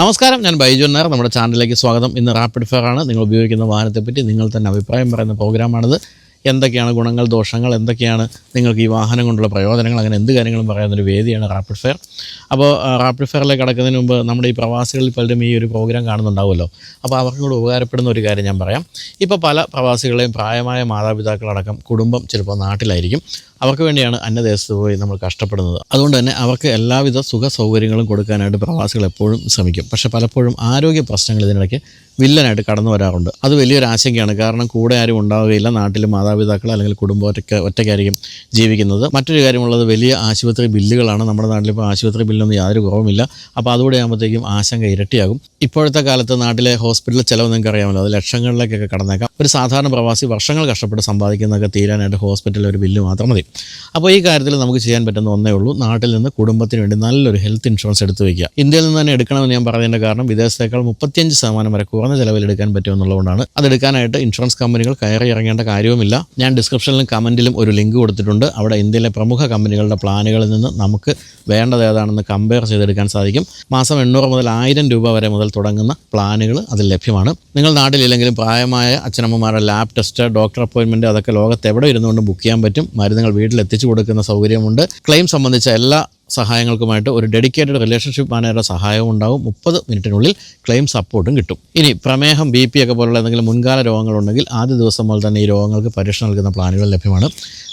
നമസ്കാരം ഞാൻ ബൈജു നായർ നമ്മുടെ ചാനലിലേക്ക് സ്വാഗതം. ഇന്ന് റാപ്പിഡ് ഫയർ ആണ്. നിങ്ങൾ ഉപയോഗിക്കുന്ന വാഹനത്തെപ്പറ്റി നിങ്ങൾ തന്നെ അഭിപ്രായം പറയുന്ന പ്രോഗ്രാമാണിത് എന്തൊക്കെയാണ് ഗുണങ്ങൾ ദോഷങ്ങൾ എന്തൊക്കെയാണ് നിങ്ങൾക്ക് ഈ വാഹനം കൊണ്ടുള്ള പ്രയോജനങ്ങൾ അങ്ങനെ എന്ത് കാര്യങ്ങളും പറയുന്നൊരു വേദിയാണ് റാപ്പിഡ് ഫെയർ അപ്പോൾ റാപ്പിഡ് ഫെയറിലേക്ക് കടക്കുന്നതിന് മുമ്പ് നമ്മുടെ ഈ പ്രവാസികളിൽ പലരും ഈ ഒരു പ്രോഗ്രാം കാണുന്നുണ്ടാവുമല്ലോ. അപ്പോൾ അവർക്കും കൂടെ ഉപകാരപ്പെടുന്ന ഒരു കാര്യം ഞാൻ പറയാം. ഇപ്പോൾ പല പ്രവാസികളെയും പ്രായമായ മാതാപിതാക്കളടക്കം കുടുംബം ചിലപ്പോൾ നാട്ടിലായിരിക്കും. അവർക്ക് വേണ്ടിയാണ് അന്യദേശത്ത് പോയി നമ്മൾ കഷ്ടപ്പെടുന്നത്. അതുകൊണ്ട് തന്നെ അവർക്ക് എല്ലാവിധ സുഖ സൗകര്യങ്ങളും കൊടുക്കാനായിട്ട് പ്രവാസികൾ എപ്പോഴും ശ്രമിക്കും. പക്ഷേ പലപ്പോഴും ആരോഗ്യ പ്രശ്നങ്ങൾ ഇതിനിടയ്ക്ക് വില്ലനായിട്ട് കടന്നു വരാറുണ്ട്. അത് വലിയൊരു ആശങ്കയാണ്. കാരണം കൂടെ ആരും ഉണ്ടാവുകയില്ല. നാട്ടിൽ മാതാപിതാക്കൾ അല്ലെങ്കിൽ കുടുംബം ഒറ്റ ഒറ്റയ്ക്കായിരിക്കും ജീവിക്കുന്നത്. മറ്റൊരു കാര്യമുള്ളത് വലിയ ആശുപത്രി ബില്ലുകളാണ് നമ്മുടെ നാട്ടിലിപ്പോൾ ആശുപത്രി ബില്ലൊന്നും യാതൊരു കുറവുമില്ല. അപ്പോൾ അതുകൂടെ ആകുമ്പോഴത്തേക്കും ആശങ്ക ഇരട്ടിയാകും. ഇപ്പോഴത്തെ കാലത്ത് നാട്ടിലെ ഹോസ്പിറ്റൽ ചിലവ് നിങ്ങൾക്ക് അറിയാമല്ലോ. അത് ലക്ഷങ്ങളിലേക്കൊക്കെ കടന്നേക്കാം. ഒരു സാധാരണ പ്രവാസി വർഷങ്ങൾ കഷ്ടപ്പെട്ട് സമ്പാദിക്കുന്നതൊക്കെ തീരാനായിട്ട് ഹോസ്പിറ്റലിൽ ഒരു ബില്ല് മാത്രം മതി. അപ്പോൾ ഈ കാര്യത്തിൽ നമുക്ക് ചെയ്യാൻ പറ്റുന്ന ഒന്നേ ഉള്ളൂ. നാട്ടിൽ നിന്ന് കുടുംബത്തിന് വേണ്ടി നല്ലൊരു ഹെൽത്ത് ഇൻഷുറൻസ് എടുത്തു വയ്ക്കുക ഇന്ത്യയിൽ നിന്ന് തന്നെ എടുക്കണമെന്ന് ഞാൻ പറഞ്ഞതിന്റെ കാരണം വിദേശത്തേക്കാൾ മുപ്പത്തിയഞ്ച് ശതമാനം വരെ കുറഞ്ഞ ചിലവിൽ എടുക്കാൻ പറ്റുമെന്നുള്ളതുകൊണ്ടാണ് അത് എടുക്കാനായിട്ട് ഇൻഷുറൻസ് കമ്പനികൾ കയറി ഇറങ്ങേണ്ട കാര്യവുമില്ല. ഞാൻ ഡിസ്ക്രിപ്ഷനിലും കമന്റിലും ഒരു ലിങ്ക് കൊടുത്തിട്ടുണ്ട്. അവിടെ ഇന്ത്യയിലെ പ്രമുഖ കമ്പനികളുടെ പ്ലാനുകളിൽ നിന്ന് നമുക്ക് വേണ്ടത് ഏതാണെന്ന് കമ്പയർ ചെയ്തെടുക്കാൻ സാധിക്കും. മാസം എണ്ണൂറ് മുതൽ ആയിരം രൂപ വരെ മുതൽ തുടങ്ങുന്ന പ്ലാനുകൾ അതിൽ ലഭ്യമാണ്. നിങ്ങൾ നാട്ടിലില്ലെങ്കിലും പ്രായമായ അച്ഛനമ്മമാരുടെ ലാബ് ടെസ്റ്റ് ഡോക്ടർ അപ്പോയിൻമെന്റ് അതൊക്കെ ലോകത്ത് എവിടെ ഇരുന്നുകൊണ്ട് ബുക്ക് ചെയ്യാൻ പറ്റും. മരുന്നുകൾ വീട്ടിൽ എത്തിച്ചു കൊടുക്കുന്ന സൗകര്യമുണ്ട്. ക്ലെയിം സംബന്ധിച്ച എല്ലാ സഹായങ്ങൾക്കുമായിട്ട് ഒരു ഡെഡിക്കേറ്റഡ് റിലേഷൻഷിപ്പ് മാനേജറുടെ സഹായവും ഉണ്ടാവും. മുപ്പത് മിനിറ്റിനുള്ളിൽ ക്ലെയിം സപ്പോർട്ടും കിട്ടും. ഇനി പ്രമേഹം ബി പി ഒക്കെ പോലുള്ള എന്തെങ്കിലും മുൻകാല രോഗങ്ങളുണ്ടെങ്കിൽ ആദ്യ ദിവസം മുതൽ തന്നെ ഈ രോഗങ്ങൾക്ക് പരീക്ഷ നൽകുന്ന പ്ലാനുകൾ ലഭ്യമാണ്.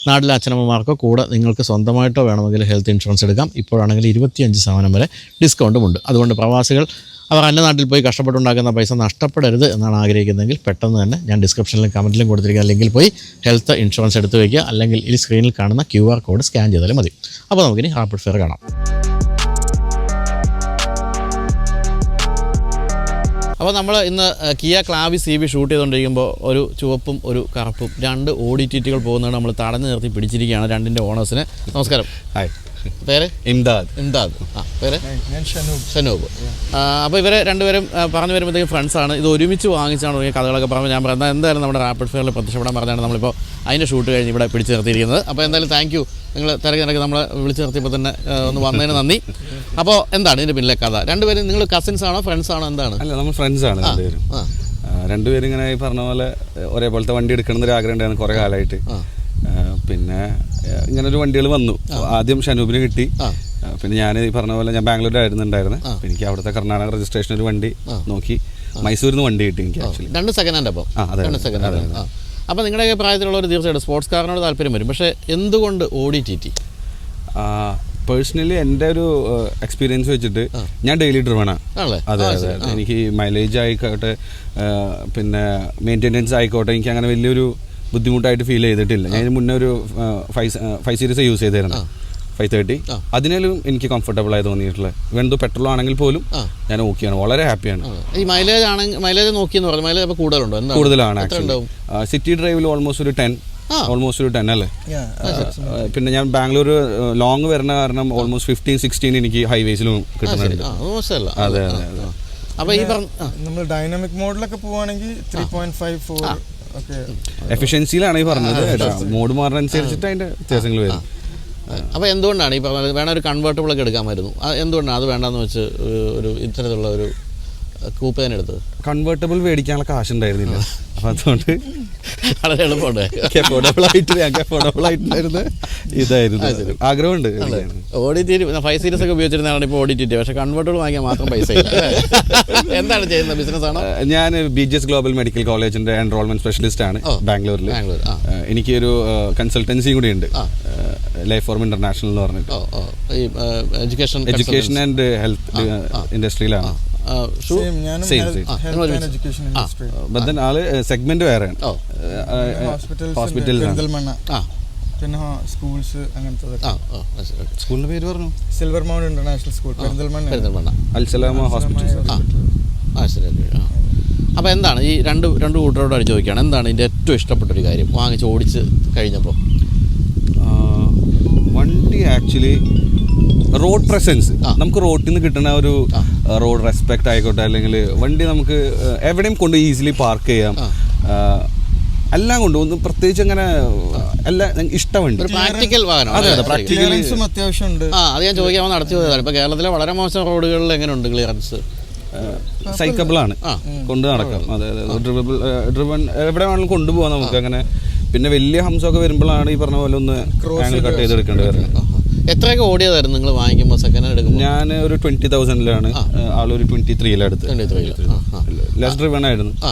നാട്ടിലെ അച്ഛനമ്മമാർക്കോ കൂടെ നിങ്ങൾക്ക് സ്വന്തമായിട്ടോ വേണമെങ്കിൽ ഹെൽത്ത് ഇൻഷുറൻസ് എടുക്കാം. ഇപ്പോഴാണെങ്കിൽ ഇരുപത്തിയഞ്ച് ശതമാനം വരെ ഡിസ്കൗണ്ടും ഉണ്ട്. അതുകൊണ്ട് പ്രവാസികൾ അവർ അന്യനാട്ടിൽ പോയി കഷ്ടപ്പെട്ടുണ്ടാക്കുന്ന പൈസ നഷ്ടപ്പെടരുത് എന്നാണ് ആഗ്രഹിക്കുന്നതെങ്കിൽ പെട്ടെന്ന് തന്നെ ഞാൻ ഡിസ്ക്രിപ്ഷനിലും കമന്റിലും കൊടുത്തിരിക്കുന്ന അല്ലെങ്കിൽ പോയി ഹെൽത്ത് ഇൻഷുറൻസ് എടുത്തു വയ്ക്കുക. അല്ലെങ്കിൽ ഈ സ്ക്രീനിൽ കാണുന്ന ക്യു ആർ കോഡ് സ്കാൻ ചെയ്താലും മതി. അപ്പോൾ നമുക്കിനി റാപ്പിഡ് ഫെയർ കാണാം. അപ്പോൾ നമ്മൾ ഇന്ന് Kia Clavis C B shoot ചെയ്തുകൊണ്ടിരിക്കുമ്പോൾ ഒരു ചുവപ്പും ഒരു കറുപ്പും രണ്ട് ഓഡിറ്റിറ്റികൾ പോകുന്നതാണ് നമ്മൾ തടഞ്ഞു നിർത്തി പിടിച്ചിരിക്കുകയാണ് രണ്ടിന്റെ ഓണേഴ്സിന്. നമസ്കാരം. ഹായ്. പേര്? ഇംദാദ്. ഇംദാദ്. ആ പേര്? ഷനൂബ്. അപ്പോൾ ഇവരെ രണ്ടുപേരും പറഞ്ഞു വരുമ്പോഴത്തേക്കും ഫ്രണ്ട്സാണ് ഇത് ഒരുമിച്ച് വാങ്ങിച്ചാണ് തുടങ്ങിയ കഥകളൊക്കെ പറഞ്ഞ് ഞാൻ പറഞ്ഞത് എന്തായാലും നമ്മുടെ റാപ്പിഡ് ഫെയറിൽ പ്രത്യക്ഷപ്പെടാൻ പറഞ്ഞാണ് നമ്മളിപ്പോൾ അതിന്റെ ഷൂട്ട് കഴിഞ്ഞ് ഇവിടെ പിടിച്ചു നിർത്തിയിരിക്കുന്നത്. അപ്പോൾ എന്തായാലും താങ്ക് യു നിങ്ങൾ തിരക്കി തിരക്കി നമ്മളെ വിളിച്ചു നിർത്തിയപ്പോൾ തന്നെ ഒന്ന് വന്നതിന് നന്ദി. അപ്പോൾ എന്താണ് ഇതിന്റെ പിന്നിലെ കഥ? രണ്ടുപേരും നിങ്ങൾ കസിൻസ് ആണോ ഫ്രണ്ട്സ് ആണോ എന്താണ്? അല്ല നമ്മൾ ഫ്രണ്ട്സ് ആണ് രണ്ടുപേരും. രണ്ടുപേരും ഇങ്ങനെ ഈ പറഞ്ഞ പോലെ ഒരേപോലത്തെ വണ്ടി എടുക്കണം എന്നൊരു ആഗ്രഹം ഉണ്ടായിരുന്നു കുറേ കാലമായിട്ട്. പിന്നെ ഇങ്ങനെ ഒരു വണ്ടികൾ വന്നു. ആദ്യം ഷനൂബിന് കിട്ടി. പിന്നെ ഞാൻ ഈ പറഞ്ഞ പോലെ ഞാൻ ബാംഗ്ലൂരായിരുന്നു ഉണ്ടായിരുന്നത് എനിക്ക് അവിടുത്തെ കർണാടക രജിസ്ട്രേഷൻ ഒരു വണ്ടി നോക്കി. മൈസൂരിൽ നിന്ന് വണ്ടി കിട്ടി എനിക്ക് ആക്ച്വലി രണ്ട് സെക്കൻഡ് ഹാൻഡ് അപ്പം രണ്ട് സെക്കൻഡ് ഹാൻഡ് അപ്പോൾ നിങ്ങളുടെയൊക്കെ പ്രായത്തിലുള്ളവർ തീർച്ചയായിട്ടും സ്പോർട്സ് കാറിനോട് താല്പര്യം വരും. പക്ഷേ എന്തുകൊണ്ട് ഓടി ടി ടി പേഴ്സണലി എന്റെ ഒരു എക്സ്പീരിയൻസ് വെച്ചിട്ട് ഞാൻ ഡെയിലി ഡ്രിവണാണ് അതെ അതെ എനിക്ക് മൈലേജ് ആയിക്കോട്ടെ പിന്നെ മെയിന്റെനൻസ് ആയിക്കോട്ടെ എനിക്ക് അങ്ങനെ വലിയൊരു ബുദ്ധിമുട്ടായിട്ട് ഫീൽ ചെയ്തിട്ടില്ല. ഞാൻ മുന്നേ ഒരു ഫൈവ് ഫൈവ് സീരീസ് യൂസ് ചെയ്തിരുന്നു. ഫൈവ് തേർട്ടി അതിനാലും എനിക്ക് കംഫർട്ടബിൾ ആയി തോന്നിയിട്ടുള്ളത്. വേണ്ടത് പെട്രോൾ ആണെങ്കിൽ പോലും ഞാൻ ഓക്കെയാണ് വളരെ ഹാപ്പിയാണ് ഈ മൈലേജ് ആണെങ്കിൽ മൈലേജ് നോക്കിയെന്ന് പറഞ്ഞു. മൈലേജ് കൂടുതലുണ്ടോ? കൂടുതലാണ് സിറ്റി ഡ്രൈവിൽ ഓൾമോസ്റ്റ് ഒരു ടെൻ. ഓൾമോസ്റ്റ് ഒരു ടെൻ അല്ലേ? പിന്നെ ഞാൻ ബാംഗ്ലൂർ ലോങ് വരുന്ന കാരണം ഓൾമോസ്റ്റ് ഫിഫ്റ്റീൻ സിക്സ്റ്റീൻ എനിക്ക് ഹൈവേസിലും കിട്ടുന്നുണ്ട്. അത് അതെ അതെ അപ്പൊ അപ്പോൾ ഈ പറഞ്ഞ നമ്മൾ ഡൈനാമിക് മോഡിലൊക്കെ പോവാണെങ്കിൽ ത്രീ പോയിന്റ് ഫൈവ് ഫോർ എഫിഷ്യൻസിയിലാണ് ഈ പറഞ്ഞത് മോഡ് മാറുന്നതനുസരിച്ചിട്ട് അതിന്റെ വ്യത്യാസങ്ങൾ വരും. അപ്പോൾ എന്തുകൊണ്ടാണ് ഈ പറഞ്ഞത് വേണ ഒരു കൺവേർട്ടബിൾ ഒക്കെ എടുക്കാമായിരുന്നു എന്തുകൊണ്ടാണ് അത് വേണ്ടെന്ന് വെച്ച് ഒരു ഇത്തരത്തിലുള്ള ഒരു കൂപ്പ് തന്നെ എടുത്തത് കൺവേർട്ടബിൾ മേടിക്കാനുള്ള കാശ് ഉണ്ടായിരുന്നില്ല അപ്പൊ അതുകൊണ്ട് വളരെ എളുപ്പമുണ്ട്. അഫോർഡബിൾ ആയിട്ട് ഞങ്ങൾക്ക് അഫോർഡബിൾ ആയിട്ടുണ്ടായിരുന്ന ഇതായിരുന്നു. ആഗ്രഹമുണ്ട്. തീരി ഫൈവ് സീരീസ് ഒക്കെ ഉപയോഗിച്ചിരുന്നതാണ് ഇപ്പോൾ ഓഡിറ്റ് പക്ഷെ കൺവേർട്ടബിൾ വാങ്ങിയാൽ മാത്രം പൈസ എന്താണ് ചെയ്യുന്നത്? ബിസിനസ് ആണോ? ഞാൻ B G S global medical കോളേജിന്റെ എൻറോൾമെന്റ് സ്പെഷ്യലിസ്റ്റ് ആണ് ബാംഗ്ലൂരിൽ എനിക്കൊരു കൺസൾട്ടൻസിയും കൂടി ഉണ്ട്. ലൈഫ് ഫോർം ഇന്റർനാഷണൽ എന്ന് പറഞ്ഞിട്ട്. എഡ്യൂക്കേഷൻ എഡ്യൂക്കേഷൻ ആൻഡ് ഹെൽത്ത് ഇൻഡസ്ട്രിയിലാണ് ഷൂ? സെയിം ആൾ സെഗ്മെന്റ് വേറെയാണ്. ആ പിന്നെ സ്കൂൾസ് അങ്ങനത്തെ. സ്കൂളിന്റെ പേര് പറഞ്ഞു? Silver mount international school Perinthalmanna. Perinthalmanna Alsalama hospital ആ ആ ശരി ആ. അപ്പോൾ എന്താണ് ഈ രണ്ട് രണ്ട് കൂട്ടരോട് ചോദിക്കുകയാണ്. എന്താണ് ഇതിന്റെ ഏറ്റവും ഇഷ്ടപ്പെട്ട ഒരു കാര്യം? വാങ്ങിച്ച് ഓടിച്ച് കഴിഞ്ഞപ്പോൾ വണ്ടി ആക്ച്വലി റോഡ് പ്രസൻസ്. നമുക്ക് റോഡിൽ നിന്ന് കിട്ടുന്ന ഒരു റോഡ് റെസ്പെക്ട് ആയിക്കോട്ടെ അല്ലെങ്കിൽ വണ്ടി നമുക്ക് എവിടെയും കൊണ്ട് ഈസിലി പാർക്ക് ചെയ്യാം. എല്ലാം കൊണ്ട് ഒന്ന് പ്രത്യേകിച്ച് അങ്ങനെ എല്ലാം ഇഷ്ടമുണ്ട് വണ്ടി ഒരു പ്രാക്ടിക്കൽ വാഹനം. അതെ, അതെ, ശരി. അത്യാവശ്യമുണ്ട് ആ അത് ഞാൻ ചോദിക്കാൻ നടത്തി പോയതാണ് ഇപ്പോൾ കേരളത്തിലെ വളരെ മോശം റോഡുകളിൽ എങ്ങനെയുണ്ട് ക്ലിയറൻസ് സൈക്കബിൾ ആണ്. കൊണ്ട് നടക്കാം. അതെ അതെ ഡ്രിബിൾ ഡ്രിബൺ എവിടെ വേണമെങ്കിലും കൊണ്ടുപോകാം നമുക്ക് അങ്ങനെ. പിന്നെ വലിയ ഹംസമൊക്കെ വരുമ്പോഴാണ് ഈ പറഞ്ഞ പോലെ ഒന്ന് ക്രോസ് കട്ട് ചെയ്തെടുക്കേണ്ടി വരുന്നത് എത്രയൊക്കെ ഓടിയതായിരുന്നു നിങ്ങൾ വാങ്ങിക്കുമ്പോൾ സെക്കൻഡ് ഹാൻഡ് എടുക്കുമ്പോൾ ഞാൻ ഒരു ട്വന്റി തൗസൻഡിലാണ് ആളൊരു ട്വന്റി ത്രീയിലെടുത്ത് ട്വന്റി ത്രീ ലെസ് ഡ്രിവൺ ആയിരുന്നു. ആ.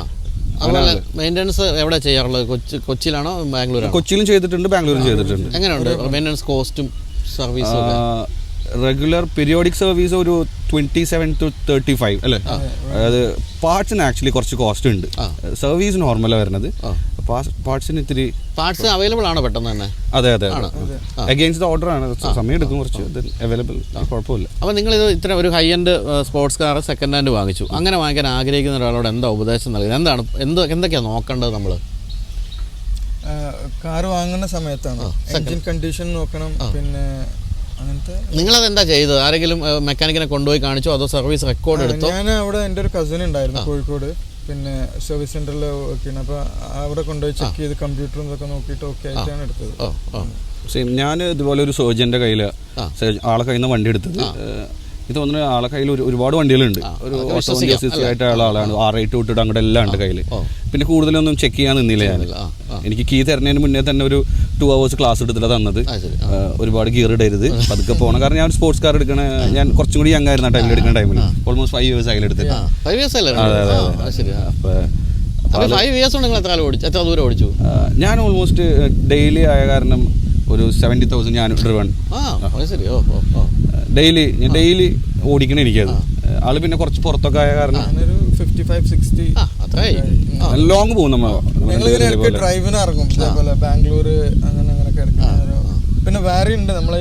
അതുപോലെ മെയിന്റനൻസ് എവിടെ ചെയ്യാറുള്ളത്? കൊച്ചി കൊച്ചിയിലാണോ? ബാംഗ്ലൂരാണോ? കൊച്ചിയിലും ചെയ്തിട്ടുണ്ട് ബാംഗ്ലൂരും ചെയ്തിട്ടുണ്ട്. എങ്ങനെയുണ്ട്? മെയിന്റനൻസ് കോസ്റ്റും സർവീസും റെഗുലർ പീരിയോഡിക് സർവീസ് ഒരു twenty seven to thirty five അല്ലേ? അതായത് പാർട്സിന് ആക്ച്വലി കുറച്ച് കോസ്റ്റ് ഉണ്ട്. സർവീസ് നോർമലാണ് വരുന്നത്. പാർട്സിന് ഇത്തിരി പാർട്സ് അവൈലബിൾ ആണോ പെട്ടെന്ന് തന്നെ. അതെ അതെ അഗെയിൻസ്റ്റ് ദ ഓർഡർ ആണ്. സമയം എടുക്കും കുറച്ച്. അവൈലബിൾ കുഴപ്പമില്ല. അപ്പോൾ ഇത് ഇത്ര ഒരു high end sports car second hand വാങ്ങിച്ചു. അങ്ങനെ വാങ്ങിക്കാൻ ആഗ്രഹിക്കുന്ന ഒരാളോട് എന്താ ഉപദേശം നൽകുന്നത്? എന്താണ് എന്ത് എന്തൊക്കെയാണ് നോക്കേണ്ടത് നമ്മൾ കാർ വാങ്ങുന്ന സമയത്താണ്. എഞ്ചിൻ കണ്ടീഷൻ നോക്കണം പിന്നെ അങ്ങനത്തെ നിങ്ങളത് എന്താ ചെയ്തത്? ആരെങ്കിലും മെക്കാനിക്കിനെ കൊണ്ടുപോയി കാണിച്ചോ? അതോ സർവീസ് റെക്കോർഡ് എടുത്തോ? ഞാൻ അവിടെ എന്റെ ഒരു കസിൻ ഉണ്ടായിരുന്നു കോഴിക്കോട്. പിന്നെ സർവീസ് സെന്ററിൽ വർക്ക് ചെയ്യുന്നത് അപ്പോൾ അവിടെ കൊണ്ടുപോയി ചെക്ക് ചെയ്ത് കമ്പ്യൂട്ടറും ഇതൊക്കെ നോക്കിയിട്ട് ഓക്കെ ആയിട്ടാണ് എടുത്തത്. സെയിം ഞാൻ ഇതുപോലെ ഒരു സോജന്റെ കയ്യിൽ ആളെ കയ്യിൽ നിന്ന് വണ്ടി എടുത്തത്. ഇത് വന്നു ആളെ കയ്യിൽ ഒരു ഒരുപാട് വണ്ടികളുണ്ട്. ഒരു ആയിട്ടുള്ള ആളാണ്. ആർ ഐ ടു തൊട്ടിട്ട് അങ്ങോട്ട് എല്ലാം ഉണ്ട് കയ്യിൽ പിന്നെ കൂടുതലൊന്നും ചെക്ക് ചെയ്യാൻ നിന്നില്ല ഞാൻ. എനിക്ക് കീ തരുന്നതിന് മുന്നേ തന്നെ ഒരു ടു അവേഴ്സ് ക്ലാസ് എടുത്തിട്ട് തന്നത്. ഒരുപാട് ഗിയർ ഇടരുത്. പതുക്കെ പോകണം കാരണം ഞാൻ സ്പോർട്സ് കാർ എടുക്കണ ഞാൻ കുറച്ചും കൂടി യങ് ആയിരുന്നു ആ ടൈമിൽ എടുക്കുന്ന ടൈമിൽ ഓൾമോസ്റ്റ് ഫൈവ് ഇയേഴ്സ് അതിൽ എടുത്തിട്ട് അപ്പൊ ഞാൻ ഓൾമോസ്റ്റ് ഡെയിലി ആയ കാരണം ഒരു സെവന്റി തൗസൻഡ് ഞാൻ ഡ്രിവൺ ശരി. ഓ ഓ. ഡെയിലി ഞാൻ ഡെയിലി ഓടിക്കണ എനിക്കത്. ആൾ പിന്നെ കുറച്ച് പുറത്തൊക്കെ ആയ. കാരണം ലോങ് പോകും നമ്മ ഞങ്ങൾ ഇങ്ങനെ ഇടയ്ക്ക് ഡ്രൈവിന് ഇറങ്ങും. ഇതേപോലെ ബാംഗ്ലൂർ അങ്ങനെ അങ്ങനെയൊക്കെ പിന്നെ വേറെ ഉണ്ട്. നമ്മളെ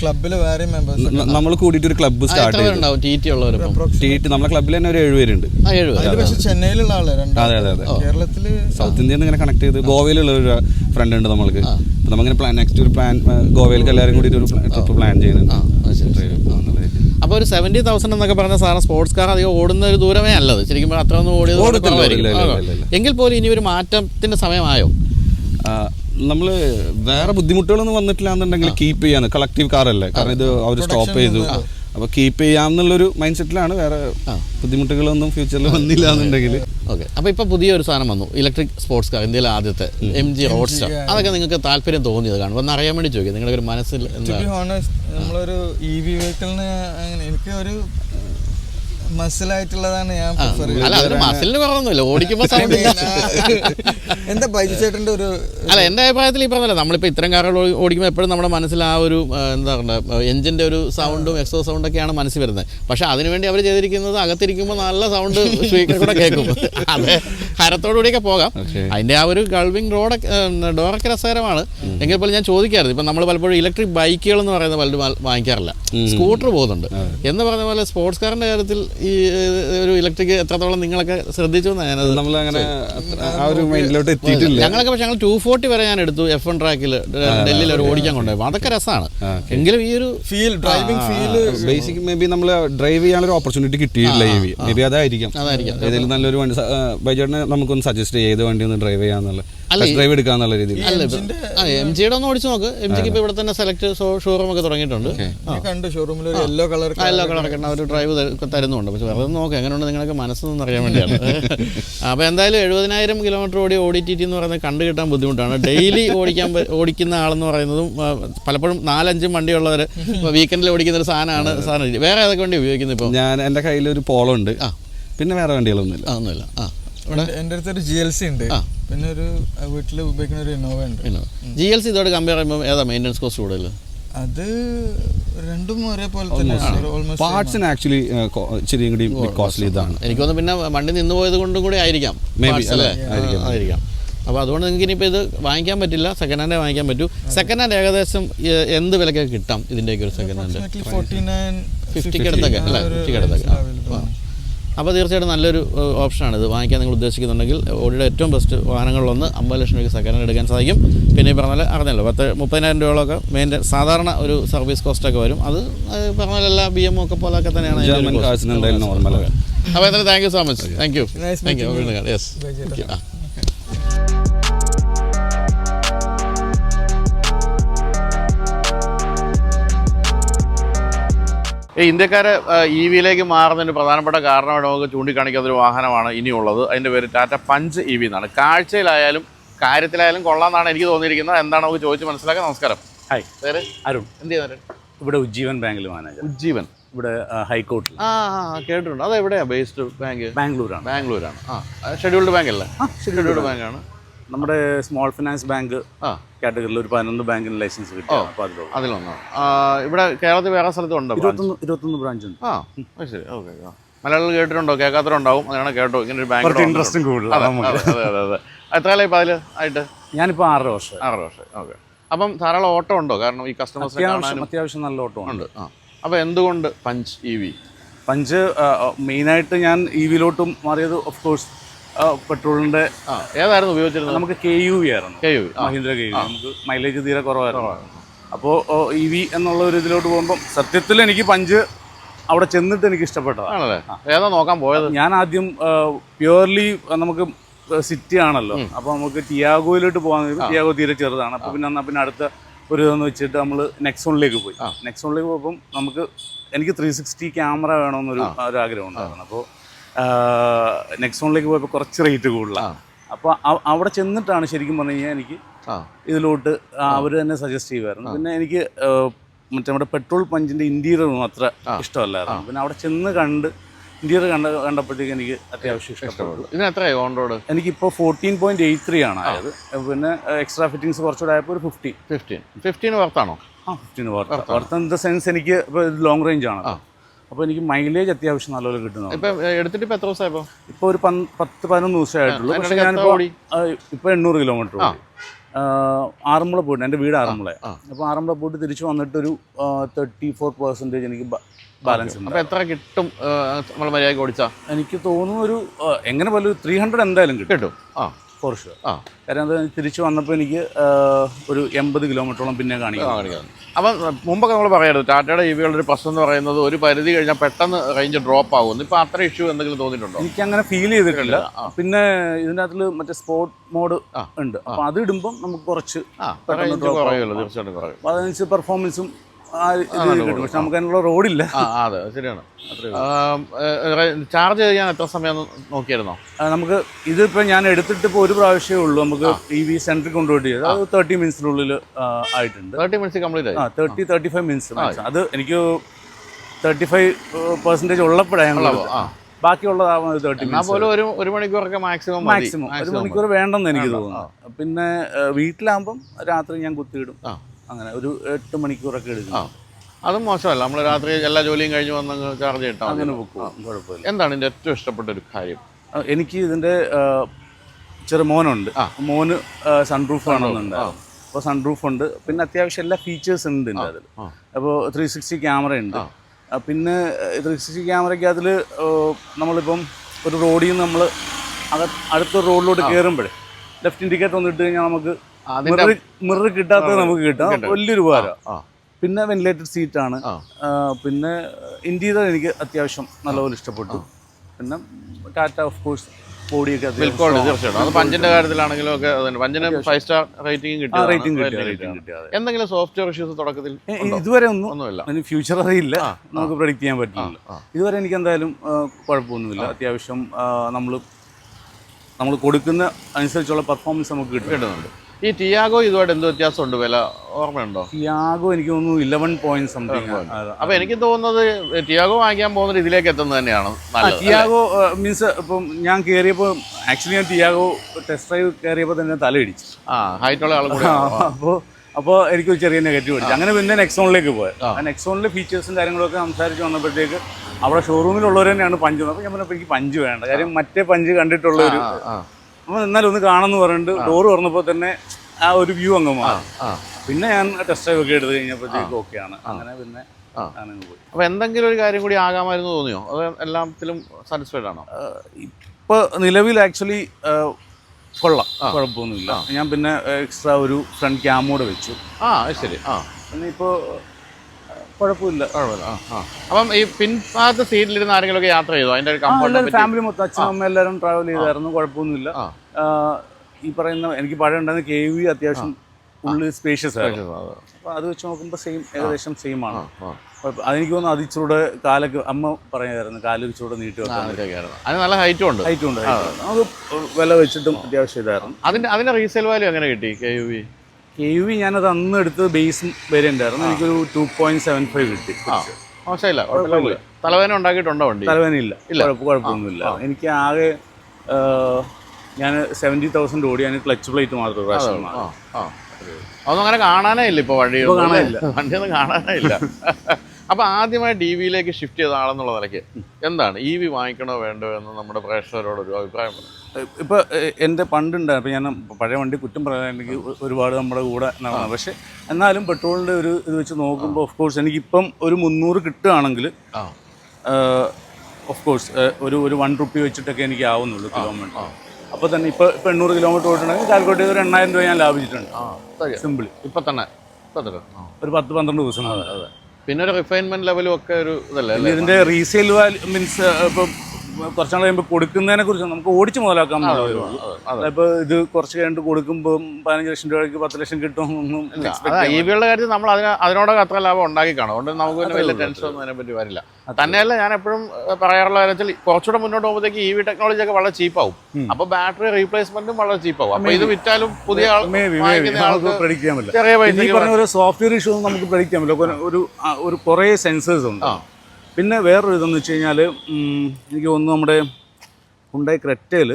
ക്ലബിൽ വേറെ മെമ്പേഴ്സ് നമ്മൾ കൂടിയിട്ട് ഒരു ക്ലബ്ബ് സ്റ്റാർട്ട് എത്ര ടിടി ടി ടിടി ഉള്ളവരിപ്പം നമ്മളെ ക്ലബ്ബിൽ തന്നെ ഒരു ഏഴുപേരുണ്ട്. ചെന്നൈയിലുള്ള ആൾ അതെ അതെ അതെ. കേരളത്തിൽ സൗത്ത് ഇന്ത്യയിൽ നിന്ന് ഇങ്ങനെ കണക്ട് ചെയ്ത് ഗോവയിലുള്ള ഒരു ഫ്രണ്ട് ഉണ്ട് നമ്മൾക്ക്. അപ്പൊ നമ്മങ്ങനെ പ്ലാൻ നെക്സ്റ്റ് ഒരു പ്ലാൻ ഗോവയിലേക്ക് എല്ലാവരും കൂടി ഒരു ട്രിപ്പ് പ്ലാൻ ചെയ്യുന്നുണ്ട്. അപ്പോൾ ഒരു സെവന്റി തൗസൻഡ് എന്നൊക്കെ പറഞ്ഞ സാറിന് സ്പോർട്സ് കാർ അധികം ഓടുന്ന ഒരു ദൂരമേ അല്ലത്. ശരിക്കും അത്ര ഒന്നും ഓടിയത്. എങ്കിൽ പോലും ഇനി ഒരു മാറ്റത്തിന്റെ സമയമായോ? നമ്മൾ നമ്മൾ വേറെ ബുദ്ധിമുട്ടുകളൊന്നും വന്നിട്ടില്ല എന്നുണ്ടെങ്കിൽ കീപ്പ് ചെയ്യാൻ കളക്റ്റീവ് കാർ അല്ലേ? കാരണം ഇത് അവർ സ്റ്റോപ്പ് ചെയ്തു. അപ്പൊ കീപ്പ് ചെയ്യാമെന്നുള്ളൊരു മൈൻഡ് സെറ്റിലാണ് വേറെ ബുദ്ധിമുട്ടുകളൊന്നും ഫ്യൂച്ചറിൽ വന്നില്ല എന്നുണ്ടെങ്കിൽ ഓക്കെ. അപ്പോൾ ഇപ്പോൾ പുതിയൊരു സാധനം വന്നു. ഇലക്ട്രിക് സ്പോർട്സ് കാർ ഇന്ത്യയിലെ ആദ്യത്തെ എം ജി റോഡ്സ്റ്റർ അതൊക്കെ നിങ്ങൾക്ക് താല്പര്യം തോന്നിയത് കാണും. ഒന്ന് അറിയാൻ വേണ്ടി ചോദിക്കും. നിങ്ങളുടെ ഒരു മനസ്സിൽ ടു ബി ഹോണസ്റ്റ് നമ്മളൊരു ഇ വി വെഹിക്കിളിന് അങ്ങനെ എനിക്ക് ഒരു മസിലായിട്ടുള്ളതാണ് ഞാൻ പ്രിഫർ അല്ല അതിന് മസിലിന് കുറവൊന്നുമില്ല. ഓടിക്കുമ്പോൾ സൗണ്ട് ഇല്ല. എന്താ ബൈജു ചേട്ടന്റെ ഒരു അല്ല എന്റെ അഭിപ്രായത്തിൽ ഈ പറഞ്ഞല്ലോ നമ്മളിപ്പോൾ ഇത്തരം കാറുകൾ ഓടിക്കുമ്പോൾ എപ്പോഴും നമ്മുടെ മനസ്സിൽ ആ ഒരു എന്താ പറയുക എഞ്ചിന്റെ ഒരു സൗണ്ടും എക്സോ സൗണ്ടൊക്കെയാണ് മനസ്സിൽ വരുന്നത്. പക്ഷെ അതിനുവേണ്ടി അവർ ചെയ്തിരിക്കുന്നത് അകത്തിരിക്കുമ്പോൾ നല്ല സൗണ്ട് സ്പീക്കറിലൂടെ കൂടെ കേൾക്കും. അത് ഹരത്തോടുകൂടിയൊക്കെ പോകാം. അതിന്റെ ആ ഒരു ഗൾവിംഗ് റോഡ് ഡോറൊക്കെ രസകരമാണ്. എങ്കിൽ പോലും ഞാൻ ചോദിക്കാറുണ്ട് ഇപ്പം നമ്മൾ പലപ്പോഴും ഇലക്ട്രിക് ബൈക്കുകൾ എന്ന് പറയുന്ന പലരും വാങ്ങിക്കാറില്ല. സ്കൂട്ടർ പോകുന്നുണ്ട്. എന്ന് പറഞ്ഞ പോലെ സ്പോർട്സ് കാറിന്റെ കാര്യത്തിൽ ഈ ഒരു ഇലക്ട്രിക് എത്രത്തോളം നിങ്ങളൊക്കെ ശ്രദ്ധിച്ചു എന്നാണ് ഞാനത് നമ്മൾ അങ്ങനെ ആ ഒരു മൈൻഡിലോട്ട് എത്തിയിട്ടില്ല. ഞങ്ങളൊക്കെ പക്ഷെ ഞങ്ങൾ ടു ഫോർട്ടി വരെ ഞാൻ എടുത്തു എഫ് വൺ ട്രാക്കിൽ ഡൽഹിയിൽ ഒരു ഓടിക്കാൻ കൊണ്ടുപോയി അതൊക്കെ രസമാണ് എങ്കിലും ഈ ഒരു feel driving feel basic may be നമ്മൾ ഡ്രൈവ് ചെയ്യാനൊരു ഓപ്പർച്യൂണിറ്റി കിട്ടിയിട്ടില്ല ഈ വി മേ ബി അതായിരിക്കും. അതായിരിക്കും. ഏതെങ്കിലും നല്ലൊരു വണ്ടി ബൈജേട്ടിന് നമുക്കൊന്ന് സജസ്റ്റ് ചെയ്ത് വണ്ടി ഒന്ന് ഡ്രൈവ് ചെയ്യാന്നുള്ള ഡ്രൈവ് എടുക്കാന്നുള്ള രീതിയിൽ. എം ജിയുടെ ഒന്ന് ഓടിച്ചു നോക്ക്. എം ജിക്ക് ഇപ്പോൾ ഇവിടെ തന്നെ സെലക്ട് ഷോറൂം ഒക്കെ തുടങ്ങിയിട്ടുണ്ട്. കണ്ടു ഷോറൂമിൽ ഒരു യെല്ലോ കളർ ആ എല്ലാ കളറൊക്കെ അവർ ഡ്രൈവ് തരുന്നുണ്ട്. പക്ഷെ വെറുതെ നോക്കാം. എങ്ങനെയുണ്ട് നിങ്ങളൊക്കെ മനസ്സൊന്നും അറിയാൻ വേണ്ടിയാണ്. അപ്പോൾ എന്തായാലും എഴുപതിനായിരം കിലോമീറ്റർ ഓടി ഓടി ടി ടി എന്ന് പറയുന്നത് കണ്ടു കിട്ടാൻ ബുദ്ധിമുട്ടാണ്. ഡെയിലി ഓടിക്കാൻ ഓടിക്കുന്ന ആളെന്ന് പറയുന്നതും പലപ്പോഴും നാലഞ്ചും വണ്ടിയുള്ളവർ വീക്കെൻഡിൽ ഓടിക്കുന്ന ഒരു സാധനമാണ് സാധനം. വേറെ ഏതൊക്കെ വണ്ടി ഉപയോഗിക്കുന്നത് ഇപ്പോൾ ഞാൻ എന്റെ കയ്യിൽ ഒരു പോളോ ഉണ്ട്. ആ. പിന്നെ വേറെ വണ്ടികളൊന്നുമില്ല. ആ ഒന്നുമില്ല. ആ. എന്റെ അടുത്തൊരു ജി എൽ സി ഉണ്ട്. പിന്നെ ഒരു വീട്ടിൽ ഉപയോഗിക്കുന്ന ഒരു ഇന്നോവ ഉണ്ട്. ജി എൽ സി ഇതോട് കമ്പയർ ചെയ്യുമ്പോൾ ഏതാ മെയിന്റനൻസ് കോസ്റ്റ് കൂടുതൽ അത് രണ്ടും ഒരേപോലെ തന്നെ ഓൾമോസ്റ്റ് പാർട്സിന് ആക്ച്വലി ഇച്ചിരി കൂടി കോസ്റ്റ്ലി ഇതാണ്. എനിക്ക് തോന്നുന്നു പിന്നെ വണ്ടി നിന്ന് പോയത് കൊണ്ടും കൂടി ആയിരിക്കാം. Maybe, Parts അല്ലേ? ആയിരിക്കാം. ആയിരിക്കാം. അപ്പോൾ അതുകൊണ്ട് നിങ്ങൾക്ക് ഇനിയിപ്പോൾ ഇത് വാങ്ങിക്കാൻ പറ്റില്ല. സെക്കൻഡ് ഹാൻഡേ വാങ്ങിക്കാൻ പറ്റൂ. സെക്കൻഡ് ഹാൻഡ് ഏകദേശം എന്ത് വിലക്കൊക്കെ കിട്ടാം ഇതിന്റെയൊക്കെ ഒരു സെക്കൻഡ് ഹാൻഡ് ഫിഫ്റ്റിക്ക് അടുത്തൊക്കെ അല്ലേ? ഫിഫ്റ്റിക്ക് അടുത്തൊക്കെ. അപ്പോൾ തീർച്ചയായിട്ടും നല്ലൊരു ഓപ്ഷനാണ് ഇത്. വാങ്ങിക്കാൻ നിങ്ങൾ ഉദ്ദേശിക്കുന്നുണ്ടെങ്കിൽ ഓടിയുടെ ഏറ്റവും ബെസ്റ്റ് വാഹനങ്ങളിലൊന്ന് അമ്പത് ലക്ഷം രൂപയ്ക്ക് സെക്കൻഡ് ഹാൻഡ് എടുക്കാൻ സാധിക്കും. പിന്നെ ഈ പറഞ്ഞാൽ അറിഞ്ഞല്ലോ പത്ത് മുപ്പതിനായിരം രൂപയോളമൊക്കെ മെയിന്റെ സാധാരണ ഒരു സർവീസ് കോസ്റ്റൊക്കെ വരും. അത് പറഞ്ഞാൽ എല്ലാ ബി എം ഒക്കെ പോലൊക്കെ തന്നെയാണ് അപ്പോൾ എന്തായാലും thank you so much thank you thank you. Yes ഇന്ത്യക്കാരെ ഇ വിയിലേക്ക് മാറുന്നതിന് പ്രധാനപ്പെട്ട കാരണമായിട്ട് നമുക്ക് ചൂണ്ടിക്കാണിക്കുന്ന ഒരു വാഹനമാണ് ഇനിയുള്ളത്. അതിന്റെ പേര് ടാറ്റ പഞ്ച് ഇ വി എന്നാണ്. കാഴ്ചയിലായാലും കാര്യത്തിലായാലും കൊള്ളാമെന്നാണ് എനിക്ക് തോന്നിയിരിക്കുന്നത്. എന്താണ് നമുക്ക് ചോദിച്ച് മനസ്സിലാക്കാം. നമസ്കാരം. ഹായ്. പേര്? അരുൺ. എന്ത് ചെയ്യുന്നത് ഇവിടെ ഉജ്ജീവൻ ബാങ്കിൽ മാനേജർ. ഉജ്ജീവൻ. ഇവിടെ ഹൈക്കോർട്ടിൽ. ആ ആ ആ, കേട്ടിട്ടുണ്ട്. അത് എവിടെയാണ് ബേസ്ഡ് ബാങ്ക്? ബാംഗ്ലൂരാണ്. ബാംഗ്ലൂരാണ്. ആ ഷെഡ്യൂൾഡ് ബാങ്ക് അല്ലേ? ഷെഡ്യൂൾഡ് ബാങ്കാണ് നമ്മുടെ സ്മോൾ ഫിനാൻസ് ബാങ്ക് ആ. കാറ്റഗറിയിൽ ഒരു പതിനൊന്ന് ബാങ്കിന് ലൈസൻസ് കിട്ടി. അപ്പോൾ അതിലുള്ള ഇവിടെ കേരളത്തിൽ വേറെ സ്ഥലത്തും ഉണ്ടോ? ഇരുപത്തൊന്ന് ഇരുപത്തൊന്ന് ബ്രാഞ്ച് ഉണ്ട്. ആ അത് ശരി. ഓക്കെ മലയാളികൾ കേട്ടിട്ടുണ്ടോ? കേൾക്കാത്തവരുണ്ടാവും. അങ്ങനെ കേട്ടോ. ഇങ്ങനെ ഒരു ബാങ്ക് ഇൻട്രസ്റ്റും കൂടുതൽ അതെ അതെ അതെ അതെ. എത്ര കാലം ഇപ്പം അതിൽ ആയിട്ട്? ഞാനിപ്പോൾ ആറര വർഷം ആറ് വർഷം ഓക്കെ അപ്പം ധാരാളം ഓട്ടോ ഉണ്ടോ? കാരണം ഈ കസ്റ്റമേഴ്സ് അത്യാവശ്യം അത്യാവശ്യം നല്ല ഓട്ടോ ഉണ്ട്. ആ. അപ്പോൾ എന്തുകൊണ്ട് പഞ്ച് ഇ വി പഞ്ച് മെയിനായിട്ട് ഞാൻ ഇ വിയിലോട്ടും മാറിയത് ഓഫ് കോഴ്സ് പെട്രോളിന്റെ ആ ഏതായിരുന്നു ഉപയോഗിച്ചിരുന്നത്? നമുക്ക് കെ യു വി ആയിരുന്നു. K U V Mahindra K U നമുക്ക് മൈലേജ് തീരെ കുറവായിരുന്നു. അപ്പോൾ ഇ വി എന്നുള്ള ഒരു ഇതിലോട്ട് പോകുമ്പം സത്യത്തിൽ എനിക്ക് പഞ്ച് അവിടെ ചെന്നിട്ട് എനിക്ക് ഇഷ്ടപ്പെട്ടതാണല്ലേ ഏതാ നോക്കാൻ പോയത്? ഞാൻ ആദ്യം പ്യുവർലി നമുക്ക് സിറ്റി ആണല്ലോ. അപ്പോൾ നമുക്ക് ടിയാഗോയിലോട്ട് പോകാൻ ടിയാഗോ തീരെ ചെറുതാണ്. അപ്പോൾ പിന്നെ എന്നാൽ പിന്നെ അടുത്ത ഒരു ഇതെന്ന് വെച്ചിട്ട് നമ്മൾ നെക്സോണിലേക്ക് പോയി. നെക്സോണിലേക്ക് പോകുമ്പം നമുക്ക് എനിക്ക് ത്രീ സിക്സ്റ്റി ക്യാമറ വേണമെന്നൊരു ഒരു ആഗ്രഹം ഉണ്ടായിരുന്നു. അപ്പോൾ നെക്സോണിലേക്ക് പോയപ്പോൾ കുറച്ച് റേറ്റ് കൂടുതലാണ് അപ്പോൾ അവിടെ ചെന്നിട്ടാണ് ശരിക്കും പറഞ്ഞു കഴിഞ്ഞാൽ എനിക്ക് ഇതിലോട്ട് അവർ തന്നെ സജസ്റ്റ് ചെയ്യുമായിരുന്നു പിന്നെ എനിക്ക് മറ്റേ നമ്മുടെ പെട്രോൾ പഞ്ചിന്റെ ഇന്റീരിയർ അത്ര ഇഷ്ടമല്ലായിരുന്നു. പിന്നെ അവിടെ ചെന്ന് കണ്ട് ഇന്റീരിയർ കണ്ട കണ്ടപ്പോഴത്തേക്ക് എനിക്ക് അത്യാവശ്യം ഇഷ്ടപ്പെട്ടു. ഇതിന് എത്രയായി ഓൺ റോഡ് എനിക്കിപ്പോൾ ഫോർട്ടീൻ പോയിന്റ് എയ്റ്റ് ത്രീ ആണ്. അതായത് പിന്നെ എക്സ്ട്രാ ഫിറ്റിങ്സ് കുറച്ചുകൂടെ ആയപ്പോൾ ഒരു ഫിഫ്റ്റി ഫിഫ്റ്റീൻ ഫിഫ്റ്റീൻ വർത്താണോ ആ fifteen worth worth in the sense എനിക്ക് ഇപ്പോൾ ലോങ് റേഞ്ച് ആണ്. അപ്പോൾ എനിക്ക് മൈലേജ് അത്യാവശ്യം നല്ലപോലെ കിട്ടുന്നു ഇപ്പം എടുത്തിട്ട് എത്ര ദിവസമായി ഇപ്പോൾ ഒരു പത്ത് പതിനൊന്ന് ദിവസമേ ആയിട്ടുള്ളൂ. അതിനിടയ്ക്ക് പക്ഷേ ഞാനിപ്പോൾ? ഇപ്പോൾ എണ്ണൂറ് കിലോമീറ്റർ ആറന്മുള പോയിട്ട് എന്റെ വീട് ആറന്മുള അപ്പോൾ ആറന്മുള പോയിട്ട് തിരിച്ച് വന്നിട്ടൊരു തേർട്ടി ഫോർ പെർസെന്റേജ് എനിക്ക് ബാലൻസ് ഉണ്ട്. അപ്പോൾ എത്ര കിട്ടും നമ്മൾ മര്യാദയ്ക്ക് ഓടിച്ചാ? എനിക്ക് തോന്നുന്നു ഒരു എങ്ങനെ പോലും ത്രീ ഹൺഡ്രഡ് എന്തായാലും കിട്ടും. കിട്ടും. ആ. ഫോർ ഷുവർ ആ. കാരണം അത് തിരിച്ച് വന്നപ്പോൾ എനിക്ക് ഒരു എൺപത് കിലോമീറ്ററോളം പിന്നെ കാണിക്കും അപ്പം മുമ്പൊക്കെ നമ്മൾ പറയായിരുന്നു ടാറ്റയുടെ ഇ വികളുടെ ഒരു പ്രശ്നം എന്ന് പറയുന്നത് ഒരു പരിധി കഴിഞ്ഞാൽ പെട്ടെന്ന് റേഞ്ച് ഡ്രോപ്പ് ആകും ഇപ്പം അത്ര ഇഷ്യൂ എന്തെങ്കിലും തോന്നിയിട്ടുണ്ടോ? എനിക്ക് അങ്ങനെ ഫീൽ ചെയ്തിട്ടില്ല പിന്നെ ഇതിനകത്തിൽ മറ്റേ സ്പോർട്ട് മോഡ് ഉണ്ട്. അപ്പോൾ അത് ഇടുമ്പം നമുക്ക് കുറച്ച് ആ റേഞ്ച് തീർച്ചയായിട്ടും അതനുസരിച്ച് പെർഫോമൻസും പക്ഷെ നമുക്ക് അതിനുള്ള റോഡില്ല. അതെ ശരിയാണ്. ചാർജ് ചെയ്യാൻ എത്ര സമയം നോക്കിയായിരുന്നോ? നമുക്ക് ഇതിപ്പോൾ ഞാൻ എടുത്തിട്ട് ഇപ്പൊ ഒരു പ്രാവശ്യമേ ഉള്ളൂ. നമുക്ക് ഈ വി സെന്ററിൽ കൊണ്ടുപോയിട്ട് ചെയ്ത്. അത് തേർട്ടി മിനിറ്റ്സിനുള്ളിൽ ആയിട്ടുണ്ട്. തേർട്ടി മിനിറ്റ്സ് കംപ്ലീറ്റ് ആയി. ആ തേർട്ടി തേർട്ടി ഫൈവ് മിനിറ്റ്സ് അത് എനിക്ക് തേർട്ടി ഫൈവ് പെർസെന്റേജ് ഉള്ളപ്പോഴാണ്. ബാക്കിയുള്ളതാവുന്നത് തേർട്ടി എന്നാൽ ഒരു ഒരു മണിക്കൂറൊക്കെ മാക്സിമം മാക്സിമം ഒരു മണിക്കൂർ വേണ്ടെന്ന് എനിക്ക് തോന്നുന്നു. പിന്നെ വീട്ടിലാകുമ്പം രാത്രി ഞാൻ കുത്തിയിടും. അങ്ങനെ ഒരു എട്ട് മണിക്കൂറൊക്കെ എടുക്കും. ആ അതും മോശമല്ല. നമ്മൾ രാത്രി എല്ലാ ജോലിയും കഴിഞ്ഞ് വന്ന് ചാർജ് ചെയ്തിട്ടാൽ അങ്ങനെ പൊക്കും കുഴപ്പമില്ല. എന്താണ് ഇതിന്റെ ഏറ്റവും ഇഷ്ടപ്പെട്ട ഒരു കാര്യം? എനിക്ക് ഇതിന്റെ ചെറു മോനുണ്ട്. മോന് സൺറൂഫ് ആണെന്നുണ്ട്. അപ്പോൾ സൺറൂഫ് ഉണ്ട്. പിന്നെ അത്യാവശ്യം എല്ലാ ഫീച്ചേഴ്സ് ഉണ്ട് ഇതിന്റെ അതിൽ അപ്പോൾ ത്രീ സിക്സ്റ്റി ക്യാമറ ഉണ്ട്. പിന്നെ ത്രീ സിക്സ്റ്റി ക്യാമറയ്ക്ക് അതിൽ നമ്മളിപ്പം ഒരു റോഡിൽ നിന്ന് നമ്മൾ അടുത്ത റോഡിലോട്ട് കയറുമ്പോഴേ ലെഫ്റ്റ് ഇൻഡിക്കേറ്റർ ഒന്ന് ഇട്ട് കഴിഞ്ഞാൽ നമുക്ക് മിറർ കിട്ടാത്തത് നമുക്ക് കിട്ടാം. വലിയൊരു ഉപകാരം. പിന്നെ വെന്റിലേറ്റഡ് സീറ്റ് ആണ്. പിന്നെ ഇന്ത്യ എനിക്ക് അത്യാവശ്യം നല്ലപോലെ ഇഷ്ടപ്പെട്ടു. പിന്നെ ടാറ്റ ഓഫ് കോഴ്സ് ബോഡിയൊക്കെ ബിൽക്കോൾഡ് തീർച്ചയായിട്ടും അത് പഞ്ചിന്റെ കാര്യത്തിലാണെങ്കിലും ഒക്കെ പഞ്ചിന് ഫൈവ് സ്റ്റാർ റേറ്റിംഗ് കിട്ടി റേറ്റിംഗ് കിട്ടി എന്തെങ്കിലും സോഫ്റ്റ്വെയർ ഇഷ്യൂസ് തുടക്കത്തിൽ ഇതുവരെ ഒന്നും ഒന്നുമില്ല. ഇനി ഫ്യൂച്ചർ അറിയില്ല. നമുക്ക് പ്രഡിക്റ്റ് ചെയ്യാൻ പറ്റില്ല ഇതുവരെ എനിക്ക് എന്തായാലും കുഴപ്പമൊന്നുമില്ല. അത്യാവശ്യം നമ്മൾ നമ്മൾ കൊടുക്കുന്ന അനുസരിച്ചുള്ള പെർഫോമൻസ് നമുക്ക് കിട്ടും. കിട്ടുന്നുണ്ട്. ഈ ടിയാഗോ ഇതുമായിട്ട് എന്ത് വ്യത്യാസമുണ്ട്? വില ഓർമ്മയുണ്ടോ? ടിയാഗോ എനിക്ക് തോന്നുന്നു ഇലവൻ പോയിന്റ് സംതിങ് അപ്പൊ എനിക്ക് തോന്നുന്നത് ടിയാഗോ വാങ്ങിക്കാൻ പോകുന്നത് ഇതിലേക്ക് എത്തുന്നത് തന്നെയാണ് ടിയാഗോ മീൻസ് ഇപ്പം ഞാൻ കയറിയപ്പോൾ ആക്ച്വലി ഞാൻ ടിയാഗോ ടെസ്റ്റ് ഡ്രൈവ് കയറിയപ്പോൾ തന്നെ തലയിടിച്ചു ആ ഹൈറ്റുള്ള ആൾ അപ്പോൾ അപ്പോൾ എനിക്ക് ഒരു ചെറിയ നെഗറ്റീവ് അടിച്ചു അങ്ങനെ പിന്നെ നെക്സോണിലേക്ക് പോയത്. ആ. നെക്സോണിലെ ഫീച്ചേഴ്സും കാര്യങ്ങളൊക്കെ സംസാരിച്ച് വന്നപ്പോഴത്തേക്ക് അവിടെ ഷോറൂമിലുള്ളവർ തന്നെയാണ് പഞ്ച്. അപ്പോൾ ഞാൻ പറഞ്ഞപ്പോൾ എനിക്ക് പഞ്ച് വേണ്ട. കാര്യം മറ്റേ പഞ്ച് കണ്ടിട്ടുള്ള ഒരു അപ്പോൾ എന്നാലും ഒന്ന് കാണുമെന്ന് പറഞ്ഞിട്ട് ഡോറ് തുറന്നപ്പോൾ തന്നെ ആ ഒരു വ്യൂ അങ്ങ് മാറി. പിന്നെ ഞാൻ ടെസ്റ്റ് ഡ്രൈവ് ഒക്കെ എടുത്ത് കഴിഞ്ഞപ്പോഴത്തേക്ക് ഓക്കെയാണ്. അങ്ങനെ പിന്നെ അപ്പൊ എന്തെങ്കിലും ഒരു കാര്യം കൂടി ആകാമായിരുന്നു തോന്നിയോ? അത് എല്ലാത്തിലും സാറ്റിസ്ഫൈഡ് ആണോ? ഇപ്പൊ നിലവിൽ ആക്ച്വലി കൊള്ളാം. കുഴപ്പമൊന്നുമില്ല. ഞാൻ പിന്നെ എക്സ്ട്രാ ഒരു ഫ്രണ്ട് ക്യാമോടെ വെച്ചു. ആ ശരി. ആ. പിന്നെ ഇപ്പോൾ കുഴപ്പമില്ല. കുഴപ്പമില്ല. ആ ആ. അപ്പം ഈ പിൻഭാഗത്ത് സീറ്റിലിരുന്ന് ആരെങ്കിലും ഒക്കെ യാത്ര ചെയ്തോ? അതിന്റെ ഒരു കംഫർട്ട് ഫാമിലി മൊത്തം. അച്ഛനും അമ്മ എല്ലാവരും ട്രാവൽ ചെയ്തായിരുന്നു. കുഴപ്പമൊന്നുമില്ല. ഈ പറയുന്ന എനിക്ക് പഴയ ഉണ്ടായിരുന്ന കെ വി അത്യാവശ്യം ഉള്ളിൽ സ്പേഷ്യസ് ആയിരുന്നു. അപ്പോൾ അത് വെച്ച് നോക്കുമ്പോൾ സെയിം ഏകദേശം സെയിം ആണ്. അതെനിക്ക് തോന്നുന്നു അത് ഇച്ചിരൂടെ കാലൊക്കെ അമ്മ പറയായിരുന്നു കാൽ ഇച്ചിരൂടെ നീട്ടി വെക്കാൻ നല്ല ഹൈറ്റും ഉണ്ട്. ഹൈറ്റും ഉണ്ട് അത്. വില വെച്ചിട്ടും അത്യാവശ്യം ഇതായിരുന്നു. അതിന്റെ അതിന്റെ റീസെയിൽ വാല്യൂ എങ്ങനെ കിട്ടി K U V K V ഞാനത് അന്ന് എടുത്തത് ബേസും വരെ ഉണ്ടായിരുന്നു എനിക്കൊരു ടു പോയിന്റ് സെവൻ ഫൈവ് കിട്ടി. മോശമില്ല. കുഴപ്പമില്ല. തലവേദന ഉണ്ടാക്കിയിട്ടുണ്ടോ വണ്ടി? ഇല്ല. ഇല്ല കുഴപ്പമൊന്നുമില്ല. എനിക്ക് ആകെ ഞാൻ സെവന്റി തൗസൻഡ് ഓടി ഞാൻ ക്ലച്ച് പ്ലേറ്റ് മാത്രം പ്രാവശ്യം അതൊന്നും അങ്ങനെ കാണാനേ ഇല്ല ഇപ്പൊ വണ്ടി. കാണാനില്ല. വണ്ടിയൊന്നും കാണാനേ ഇല്ല. അപ്പൊ ആദ്യമായി ഡി വിയിലേക്ക് ഷിഫ്റ്റ് ചെയ്ത ആളെന്നുള്ള നിലയ്ക്ക് എന്താണ്? ഇ വി വാങ്ങിക്കണോ വേണ്ടോ എന്ന് നമ്മുടെ പ്രേക്ഷകരോട് ഒരു അഭിപ്രായം പറഞ്ഞു ഇപ്പൊ എ- എന്റെ പണ്ടുണ്ടായിരുന്നു ഞാൻ പഴയ വണ്ടി കുറ്റം പറയാനെനിക്ക് ഒരുപാട് നമ്മുടെ കൂടെ നടന്നു. പക്ഷേ എന്നാലും പെട്രോളിന്റെ ഒരു ഇത് വെച്ച് നോക്കുമ്പോൾ ഓഫ് കോഴ്സ് എനിക്കിപ്പം ഒരു മുന്നൂറ് കിട്ടുകയാണെങ്കിൽ ആ. ഓഫ് കോഴ്സ് ഒരു ഒരു വൺ റുപ്പി വെച്ചിട്ടൊക്കെ എനിക്ക് ആവുന്നുള്ളൂ കിലോമീറ്റർ അപ്പോൾ തന്നെ ഇപ്പോൾ ഇപ്പോൾ എണ്ണൂറ് കിലോമീറ്റർ പോയിട്ടുണ്ടെങ്കിൽ കാൽക്കുലേറ്റ് ചെയ്ത് ഒരു എണ്ണായിരം രൂപ ഞാൻ ലാഭിച്ചിട്ടുണ്ട്. സിമ്പിൾ ഇപ്പൊ തന്നെ ഒരു പത്ത് പന്ത്രണ്ട് ദിവസം അതെ അതെ. പിന്നെ ഒരു റിഫൈൻമെന്റ് ലെവലും ഒക്കെ ഒരു ഇതല്ലേ ഇതിന്റെ റീസെയിൽ വാല്യൂ മീൻസ് ഇപ്പം കുറച്ചാൾ കഴിയുമ്പോൾ കൊടുക്കുന്നതിനെ കുറിച്ച് നമുക്ക് ഓടിച്ച് മുതലാക്കാൻ ഇപ്പോൾ ഇത് കുറച്ച് കഴിഞ്ഞിട്ട് കൊടുക്കുമ്പോൾ പതിനഞ്ച് ലക്ഷം രൂപയ്ക്ക് പത്ത് ലക്ഷം expect അതാ ഇ വികളുടെ കാര്യത്തിൽ നമ്മൾ അതിന് അതിനോടൊക്കെ അത്ര ലാഭം ഉണ്ടാക്കി കാണും. അതുകൊണ്ട് നമുക്ക് പിന്നെ വലിയ ടെൻഷൻ ഒന്നും അതിനെപ്പറ്റി വരില്ല. തന്നെയല്ല ഞാൻ എപ്പോഴും പറയാറുള്ള കാര്യത്തിൽ കുറച്ചുകൂടെ മുന്നോട്ട് പോകുമ്പോഴത്തേക്ക് ഇ വി ടെക്നോളജി ഒക്കെ വളരെ ചീപ്പാവും അപ്പൊ ബാറ്ററി റീപ്ലേസ്മെന്റും വളരെ ചീപ്പാവും അപ്പൊ ഇത് വിറ്റാലും പുതിയ നമുക്ക് ചെറിയ സോഫ്റ്റ്വെയർ ഇഷ്യൂ നമുക്ക് predict ചെയ്യാൻ പറ്റില്ല. ഒരു- ഒരു കുറേ സെൻസേഴ്സ് ഉണ്ട്. പിന്നെ വേറൊരു ഇതെന്ന് വെച്ച് കഴിഞ്ഞാൽ എനിക്ക് തോന്നുന്നു നമ്മുടെ ഹുണ്ടായി ക്രെറ്റയിൽ.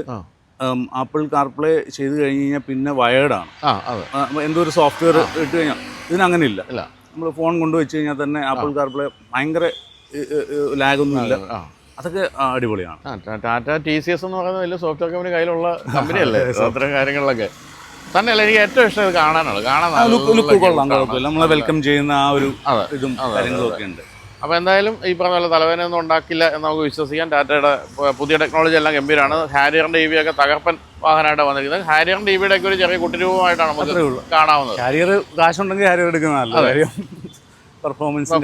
ആപ്പിൾ കാർപ്ലേ ചെയ്ത് കഴിഞ്ഞ് കഴിഞ്ഞാൽ പിന്നെ വയേർഡാണ് എന്തോ ഒരു സോഫ്റ്റ്വെയർ ഇട്ട് കഴിഞ്ഞാൽ ഇതിനങ്ങനെ ഇല്ല. നമ്മൾ ഫോൺ കൊണ്ടു വെച്ച് കഴിഞ്ഞാൽ തന്നെ ആപ്പിൾ കാർപ്ലേ ഭയങ്കര ലാഗൊന്നും ഇല്ല അതൊക്കെ അടിപൊളിയാണ്. ടാറ്റ ടി സി എസ് എന്ന് പറയുന്ന വലിയ സോഫ്റ്റ്വെയർ കമ്പനി കയ്യിലുള്ള കമ്പനിയല്ലേ അത്തരം കാര്യങ്ങളിലൊക്കെ. തന്നെയല്ല എനിക്ക് ഏറ്റവും ഇഷ്ടം കാണാനുള്ളത് കാണാനാണ്. കാണാൻ ലുക്ക് കൊള്ളാം കുഴപ്പമില്ല. നമ്മളെ വെൽക്കം ചെയ്യുന്ന ആ ഒരു ഇതും കാര്യങ്ങളും ഒക്കെ ഉണ്ട്. അപ്പോൾ എന്തായാലും ഈ പറഞ്ഞ പോലെ തലവേദനയൊന്നും ഉണ്ടാക്കില്ല എന്ന് നമുക്ക് വിശ്വസിക്കാം. ടാറ്റയുടെ പുതിയ ടെക്നോളജി എല്ലാം ഗംഭീരമാണ്. ഹാരിയറിന്റെ ഇ വി ഒക്കെ തകർപ്പൻ വാഹനമായിട്ട് വന്നിരിക്കുന്നത്. ഹാരിയറിന്റെ ഇ വിയുടെ ഒക്കെ ഒരു ചെറിയ കുട്ടിരൂപമായിട്ടാണ് നമുക്ക് കാണാവുന്നത്. ഹാരിയർ കാശുണ്ടെങ്കിൽ ഹാരിയർ എടുക്കുന്ന നല്ല പക്ഷേ പെർഫോമൻസും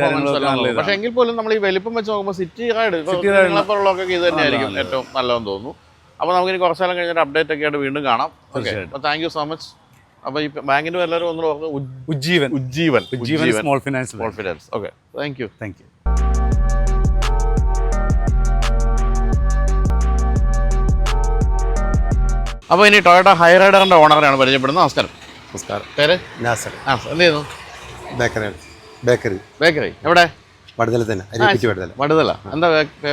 പക്ഷെ. എങ്കിൽ പോലും നമ്മൾ ഈ വലിപ്പം വെച്ച് നോക്കുമ്പോൾ സിറ്റി റൈഡ് നിങ്ങളെപ്പോലുള്ളതൊക്കെ ഇത് തന്നെയായിരിക്കും ഏറ്റവും നല്ലതെന്ന് തോന്നുന്നു. അപ്പോൾ നമുക്കിനി കുറച്ച് കാലം കഴിഞ്ഞിട്ട് അപ്ഡേറ്റ് ഒക്കെ ആയിട്ട് വീണ്ടും കാണാം. ഓക്കെ അപ്പോൾ താങ്ക് യു സോ മച്ച് അപ്പോൾ ഈ ബാങ്കിന്റെ എല്ലാവരും ഒന്ന് Ujjivan. Ujjivan. Ujjivan small finance small finance okay thank you thank you അപ്പോൾ ഇനി ടൊയോട്ട ഹൈറൈഡറിന്റെ ഓണറാണ് പരിചയപ്പെടുന്നത്. നമസ്കാരം. നമസ്കാരം. പേര്? നാസർ. ആ എന്ത് ചെയ്യുന്നു? ബേക്കറിയാണ് ബേക്കറി. ബേക്കറി. എവിടെ? വടുതല തന്നെ. അരിപ്പിച്ച് വടുതല. വടുതല. എന്താ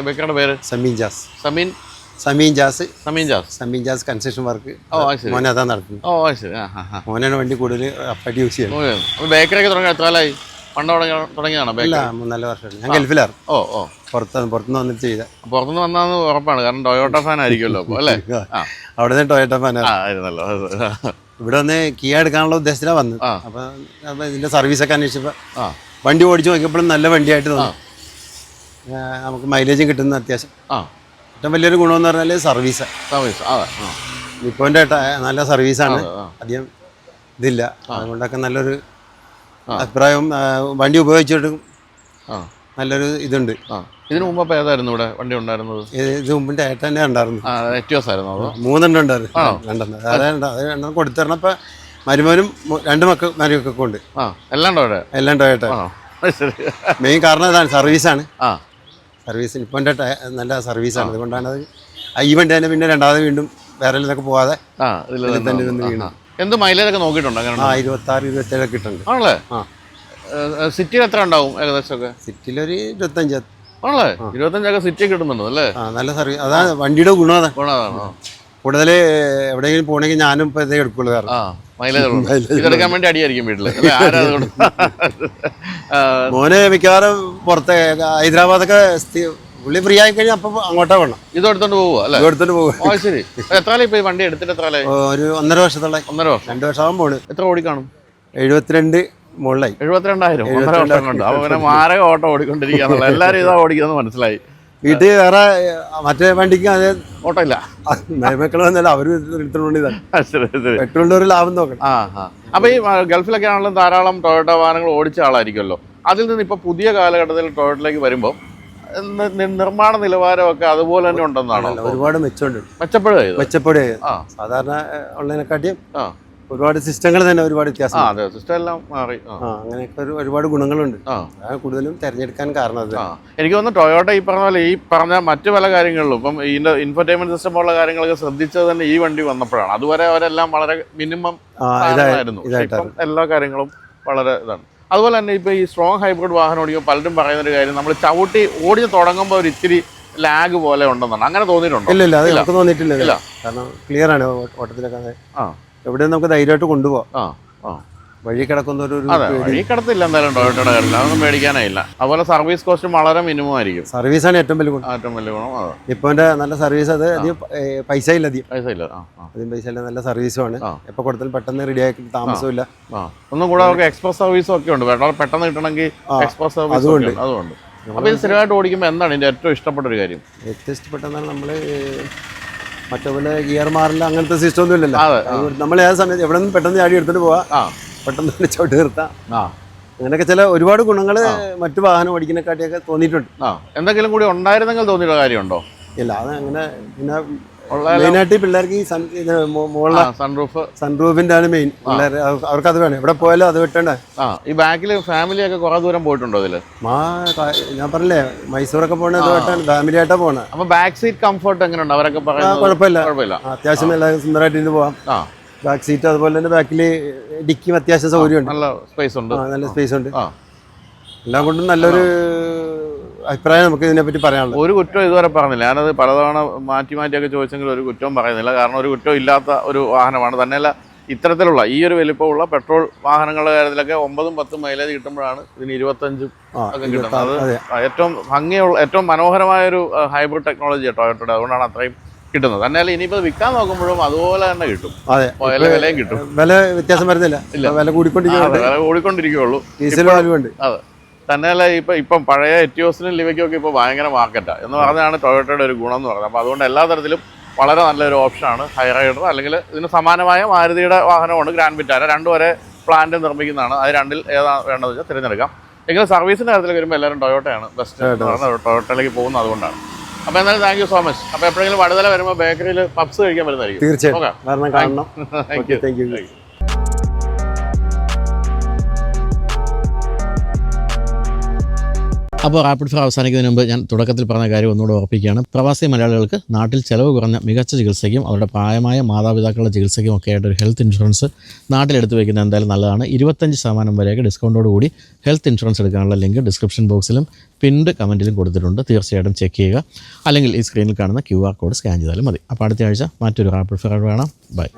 ബേക്കറിയുടെ പേര്? Sameen Jaz. Sameen? Sameen Jaz. Sameen jazz. Sameen Jaz construction work. ഓ ശരി. മോനെ അതാ നടത്തുന്നത്. ഓ ശരി. ആ മോനാണ് വണ്ടി കൂടുതൽ അപ്പായിട്ട് യൂസ് ചെയ്യുന്നത്. ഓ, അപ്പോൾ ബേക്കറി ഒക്കെ തുടങ്ങി എത്ര കാലമായി? പണ്ട് തുടങ്ങിയതാണോ ബേക്കറി മൂന്നാൽ ഞാൻ ഓ ഓ. പുറത്ത് പുറത്തുനിന്ന് വന്നിട്ട് ചെയ്ത. പുറത്തുനിന്ന് വന്നാന്ന് ഉറപ്പാണ്. കാരണം ടൊയോട്ട ഫാൻ ആയിരിക്കുമല്ലോ അപ്പോൾ അല്ലേ? അവിടെ നിന്ന് ടൊയോട്ട ഫാൻ ആയിരുന്നല്ലോ. ഇവിടെ വന്ന് കീ എടുക്കാനുള്ള ഉദ്ദേശത്തിലാണ് വന്നത്. അപ്പൊ അപ്പൊ ഇതിന്റെ സർവീസൊക്കെ അന്വേഷിച്ചപ്പോൾ ആ. വണ്ടി ഓടിച്ചു നോക്കിയപ്പോഴും നല്ല വണ്ടിയായിട്ട് തോന്നി. നമുക്ക് മൈലേജും കിട്ടുന്ന അത്യാവശ്യം. ഏറ്റവും വലിയൊരു ഗുണമെന്ന് പറഞ്ഞാൽ സർവീസ് സർവീസ് അതെ. നല്ല സർവീസാണ്. അധികം ഇതില്ല. അതുകൊണ്ടൊക്കെ നല്ലൊരു അഭിപ്രായം വണ്ടി ഉപയോഗിച്ചിട്ട് നല്ലൊരു ഇതുണ്ട്. ഇതിനു മുമ്പ് അപ്പോൾ ഏതായിരുന്നു ഇവിടെ വണ്ടി ഉണ്ടായിരുന്നത്? ഇത് മുമ്പിന്റെ ഏട്ട തന്നെ ഉണ്ടായിരുന്നു എറ്റിയോസ് ആയിരുന്നു അതോ. മൂന്നെണ്ണം ഉണ്ടായിരുന്നു രണ്ടെണ്ണം. അതായത്. അത് രണ്ടെണ്ണം മരുമോനും മു- രണ്ട് മക്കൾ മരുമൊക്കെ ഉണ്ട്. ആ. എല്ലാം എല്ലാം ശരി. മെയിൻ കാരണം ഇതാണ് സർവീസാണ്. ആ. സർവീസ് ഇപ്പം നല്ല സർവീസാണ്. അതുകൊണ്ടാണ് അത് ഈ വണ്ടി തന്നെ പിന്നെ രണ്ടാമത് വീണ്ടും വേറെ നിന്നൊക്കെ പോവാതെ ഇതിൽ ഇതിൽ തന്നെ. വീണു. എന്ത് മൈലേജ് ഒക്കെ നോക്കിയിട്ടുണ്ടോ? അങ്ങനെ ആ ഇരുപത്തി ആറ് ഇരുപത്തി ഏഴൊക്കെ കിട്ടുന്നുണ്ട് ആണല്ലേ സിറ്റിയിൽ എത്ര ഉണ്ടാവും ഏകദേശം ഒക്കെ സിറ്റിയിലൊരു ഇരുപത്തഞ്ച്. ആണല്ലേ? ഇരുപത്തഞ്ചൊക്കെ സിറ്റി കിട്ടുന്നുണ്ട് അല്ലേ? ആ നല്ല സർവീസ് അതാണ് വണ്ടിയുടെ ഗുണം അതാണ് ഗുണമാണോ കൂടുതൽ എവിടെയെങ്കിലും പോകണമെങ്കിൽ ഞാനും ഇപ്പോൾ ഇതേ എടുക്കുള്ളൂ കാരണം ഇതെടുക്കാൻ വേണ്ടി അടിയായിരിക്കും വീട്ടിൽ. മോനെ മിക്കവാറും പുറത്തെ ഹൈദരാബാദൊക്കെ പുള്ളി ഫ്രീ ആയി കഴിഞ്ഞാൽ അപ്പൊ അങ്ങോട്ടേ വേണം ഇത് എടുത്തോണ്ട് പോവുക അല്ലേ? ഇത് എടുത്തിട്ട് പോകും ശരി. എത്ര കാലം ഇപ്പൊ ഈ വണ്ടി എടുത്തിട്ട് എത്ര ഒരു ഒന്നര വർഷത്തോളം ഒന്നര വർഷം. രണ്ട് വർഷം പോണ്. എത്ര ഓടി കാണും എഴുപത്തിരണ്ട് മുകളിലായി. എഴുപത്തിരണ്ടായിരം. ഒന്നര വർഷം കൊണ്ട്. അപ്പൊ പിന്നെ മാരക ഓട്ടം ഓടിക്കൊണ്ടിരിക്കുക എല്ലാവരും ഇതാ ഓടിക്കുന്നത് മനസ്സിലായി. വീട്ടിൽ വേറെ മറ്റേ വണ്ടിക്ക് അതേ ഓട്ടം ഇല്ല മരുമക്കൾ വന്നാലും അവർ എടുത്തോണ്ട് പെട്രോളിന്റെ ഒരു ലാഭം നോക്കണം. ആ ആ. അപ്പൊ ഈ ഗൾഫിലൊക്കെ ആണെങ്കിലും ധാരാളം ടൊയോട്ട വാഹനങ്ങൾ ഓടിച്ച ആളായിരിക്കുമല്ലോ. അതിൽ നിന്ന് ഇപ്പൊ പുതിയ കാലഘട്ടത്തിൽ ടൊയോട്ടയിലേക്ക് വരുമ്പോൾ നിർമ്മാണ നിലവാരമൊക്കെ അതുപോലെ തന്നെ ഉണ്ടെന്നാണ് ഒരുപാട് മെച്ചമുണ്ട്. മെച്ചപ്പെടുക ഇത് ആ. സാധാരണ ഉള്ളതിനെക്കാട്ടിയും ഒരുപാട് സിസ്റ്റങ്ങൾ തന്നെ ഒരുപാട് വ്യത്യാസം അതെ സിസ്റ്റം എല്ലാം മാറി അങ്ങനെയൊക്കെ ഒരു ഒരുപാട് ഗുണങ്ങളുണ്ട്. കൂടുതലും തിരഞ്ഞെടുക്കാൻ കാരണം അത്. എനിക്ക് തോന്നുന്നു ടൊയോട്ട ഈ പറഞ്ഞ പോലെ ഈ പറഞ്ഞ മറ്റു പല കാര്യങ്ങളിലും ഇപ്പം ഇതിന്റെ ഇൻഫർടൈൻമെന്റ് സിസ്റ്റം പോലുള്ള കാര്യങ്ങളൊക്കെ ശ്രദ്ധിച്ചത് തന്നെ ഈ വണ്ടി വന്നപ്പോഴാണ്. അതുവരെ അവരെല്ലാം വളരെ മിനിമം ഇപ്പം എല്ലാ കാര്യങ്ങളും വളരെ ഇതാണ്. അതുപോലെ തന്നെ ഇപ്പോൾ ഈ സ്ട്രോങ് ഹൈബ്രിഡ് വാഹനം ഓടിക്കുമ്പോൾ പലരും പറയുന്നൊരു കാര്യം നമ്മൾ ചവിട്ടി ഓടി തുടങ്ങുമ്പോൾ ഒരു ഇത്തിരി ലാഗ് പോലെ ഉണ്ടെന്നാണ്. അങ്ങനെ തോന്നിയിട്ടുണ്ടോ? ഇല്ല ഇല്ല അത് നമുക്ക് തോന്നിയിട്ടില്ല. കാരണം ക്ലിയർ ആണ് ഓട്ടത്തിലൊക്കെ. എവിടെയും നമുക്ക് ധൈര്യമായിട്ട് കൊണ്ടുപോകാം ആ ആ. വഴി കിടക്കുന്ന ഒരു ഒരു അതെ വഴി കിടത്തില്ല എന്തായാലും ടൊയോട്ടയുടെ കാര്യത്തിൽ. അതൊന്നും മേടിക്കാനേ ഇല്ല അതുപോലെ സർവീസ് കോസ്റ്റ് വളരെ മിനിമം ആയിരിക്കും. സർവീസാണ് ഏറ്റവും വലിയ ഗുണം. ഏറ്റവും വലിയ ഗുണം അതെ. ഇപ്പോൾ നല്ല സർവീസ് അത് അധികം പൈസ ഇല്ല അധികം. പൈസ ഇല്ല അധികം പൈസ ഇല്ല നല്ല സർവീസുമാണ്. എപ്പോൾ കൊടുത്താലും പെട്ടെന്ന് റെഡി ആക്കി താമസമില്ല ഒന്നും കൂടെ അവർക്ക് എക്സ്പ്രസ് സർവീസും ഒക്കെ ഉണ്ട്. പെട്ടെന്ന് കിട്ടണമെങ്കിൽ എക്സ്പ്രസ് സർവീസ് അതുകൊണ്ട്. അതുകൊണ്ട്. അപ്പോൾ ഇത് സ്ഥിരമായിട്ട് ഓടിക്കുമ്പോൾ എന്താണ് ഇതിന്റെ ഏറ്റവും ഇഷ്ടപ്പെട്ട ഒരു കാര്യം? ഏറ്റവും ഇഷ്ടപ്പെട്ടെന്നാൽ നമ്മൾ മറ്റേ ഗിയർ മാറില്ല അങ്ങനത്തെ സിസ്റ്റം ഒന്നും ഇല്ലല്ലോ. നമ്മൾ ഏത് സമയത്ത് എവിടെ നിന്ന് പെട്ടെന്ന് ചാടി എടുത്തിട്ട് പോവാം പെട്ടെന്ന് തന്നെ ചവിട്ടി നിർത്താം. ആ. അങ്ങനെയൊക്കെ ചില ഒരുപാട് ഗുണങ്ങൾ മറ്റു വാഹനം ഓടിക്കുന്നതിനെക്കാട്ടിയൊക്കെ തോന്നിയിട്ടുണ്ട്. ആ. എന്തെങ്കിലും കൂടി ഉണ്ടായിരുന്നെങ്കിൽ തോന്നിയിട്ടുള്ള കാര്യമുണ്ടോ? ഇല്ല അത് അങ്ങനെ പിന്നെ മെയിനായിട്ട് പിള്ളേർക്ക് ഈ സൺ ഇത് മുകളിലെ സൺറൂഫ് സൺറൂഫിന്റെ ആണ് മെയിൻ പിള്ളേർ അവർക്ക് അത് വേണം. എവിടെ പോയാലും അത് വെട്ടണ്ടേ. ആ ഈ ബാക്കിൽ ഫാമിലി ഒക്കെ കുറെ ദൂരം പോയിട്ടുണ്ടോ ഇതിൽ മാ ഞാൻ പറഞ്ഞില്ലേ മൈസൂറൊക്കെ പോകണത് ഇത് വെട്ടാണ് ഫാമിലി ആയിട്ടാ പോണേ. അപ്പൊ ബാക്ക് സീറ്റ് കംഫർട്ട് എങ്ങനെയുണ്ട്? അവരൊക്കെ കുഴപ്പമില്ല. കുഴപ്പമില്ല. അത്യാവശ്യം എല്ലാവരും സുന്ദരമായിട്ട് ഇന്ന് പോവാം. ബാക്ക് സീറ്റ് അതുപോലെ തന്നെ ബാക്കിൽ ഡിക്കിയും അത്യാവശ്യം സൗകര്യമുണ്ട്. നല്ല സ്പേസ് ഉണ്ട്. നല്ല സ്പേസ് ഉണ്ട്. എല്ലാം കൊണ്ടും നല്ലൊരു അഭിപ്രായം നമുക്ക് ഇതിനെപ്പറ്റി പറയാനുള്ളത്. ഒരു കുറ്റം ഇതുവരെ പറഞ്ഞില്ല. ഞാനത് പലതവണ മാറ്റി മാറ്റിയൊക്കെ ചോദിച്ചെങ്കിലും ഒരു കുറ്റവും പറയുന്നില്ല. കാരണം ഒരു കുറ്റവും ഇല്ലാത്ത ഒരു വാഹനമാണ്. തന്നെയല്ല ഇത്തരത്തിലുള്ള ഈ ഒരു വലിപ്പമുള്ള പെട്രോൾ വാഹനങ്ങളുടെ കാര്യത്തിലൊക്കെ ഒമ്പതും പത്തും മൈലേജ് കിട്ടുമ്പോഴാണ് ഇതിന് ഇരുപത്തഞ്ചും ഒക്കെ കിട്ടുന്നത്. ഏറ്റവും ഭംഗിയുള്ള ഏറ്റവും മനോഹരമായ ഒരു ഹൈബ്രിഡ് ടെക്നോളജി ടൊയോട്ടയുടെ അതുകൊണ്ടാണ് അത്രയും കിട്ടുന്നത്. തന്നെയല്ല ഇനിയിപ്പോൾ വിൽക്കാൻ നോക്കുമ്പോഴും അതുപോലെ തന്നെ കിട്ടും. അതെ. വില വിലയും കിട്ടും. വില വ്യത്യാസം വരുന്നില്ല. വില കൂടിക്കൊണ്ടിരിക്കുകയുള്ളൂ വില കൂടിക്കൊണ്ടിരിക്കുകയുള്ളൂ ഡീസൽ അതെ. തന്നെയല്ല ഇപ്പൊ ഇപ്പം പഴയ എറ്റിയോസിനും ലിവയ്ക്കൊക്കെ ഇപ്പോൾ ഭയങ്കര മാർക്കറ്റാണ് എന്ന് പറഞ്ഞാണ് ടൊയോട്ടയുടെ ഒരു ഗുണം എന്ന് പറയുന്നത്. അപ്പോൾ അതുകൊണ്ട് എല്ലാ തരത്തിലും വളരെ നല്ലൊരു ഓപ്ഷനാണ് ഹൈ റൈഡർ അല്ലെങ്കിൽ ഇതിന് സമാനമായ മാരുതിയുടെ വാഹനമാണ് ഗ്രാൻഡ് വിറ്റാര രണ്ടു വരെ പ്ലാന്റ് നിർമ്മിക്കുന്നതാണ്. അത് രണ്ടിൽ ഏതാ വേണ്ടത് വെച്ചാൽ തിരഞ്ഞെടുക്കാം. എങ്കിലും സർവീസിന്റെ കാര്യത്തിൽ വരുമ്പോൾ എല്ലാവരും ടൊയോട്ടയാണ് ബെസ്റ്റ് ടൊയോട്ടയിലേക്ക് പോകുന്നത് അതുകൊണ്ടാണ്. അപ്പോൾ എന്നാലും താങ്ക് യു സോ മച്ച് അപ്പോൾ എപ്പോഴെങ്കിലും വടുതല വരുമ്പോൾ ബേക്കറിയിൽ പപ്സ് കഴിക്കാൻ വരുന്നതായിരിക്കും. കാരണം കാണണം. താങ്ക് യു അപ്പോൾ റാപ്പിഡ് ഫയർ അവസാനിക്കുന്നതിന് മുമ്പ് ഞാൻ തുടക്കത്തിൽ പറഞ്ഞ കാര്യം ഒന്നുകൂടെ ഉറപ്പിക്കുകയാണ്. പ്രവാസി മലയാളികൾക്ക് നാട്ടിൽ ചിലവ് കുറഞ്ഞ മികച്ച ചികിത്സയ്ക്കും അവരുടെ പ്രായമായ മാതാപിതാക്കളുടെ ചികിത്സയ്ക്കും ഒക്കെ ആയിട്ട് ഒരു ഹെൽത്ത് ഇൻഷുറൻസ് നാട്ടിലെടുത്ത് വയ്ക്കുന്നത് എന്തായാലും നല്ലതാണ്. ഇരുപത്തഞ്ച് ശതമാനം വരെയൊക്കെ ഡിസ്കൗണ്ടോട് കൂടി ഹെൽത്ത് ഇൻഷുറൻസ് എടുക്കാനുള്ള ലിങ്ക് ഡിസ്ക്രിപ്ഷൻ ബോക്സിലും പിൻഡ് കമന്റിലും കൊടുത്തിട്ടുണ്ട്. തീർച്ചയായിട്ടും ചെക്ക് ചെയ്യുക. അല്ലെങ്കിൽ ഈ സ്ക്രീനിൽ കാണുന്ന ക്യു കോഡ് സ്കാൻ ചെയ്താലും മതി. അപ്പോൾ അടുത്ത ആഴ്ച മറ്റൊരു റാപ്പിഡ് ഫയർ വേണം ബൈ.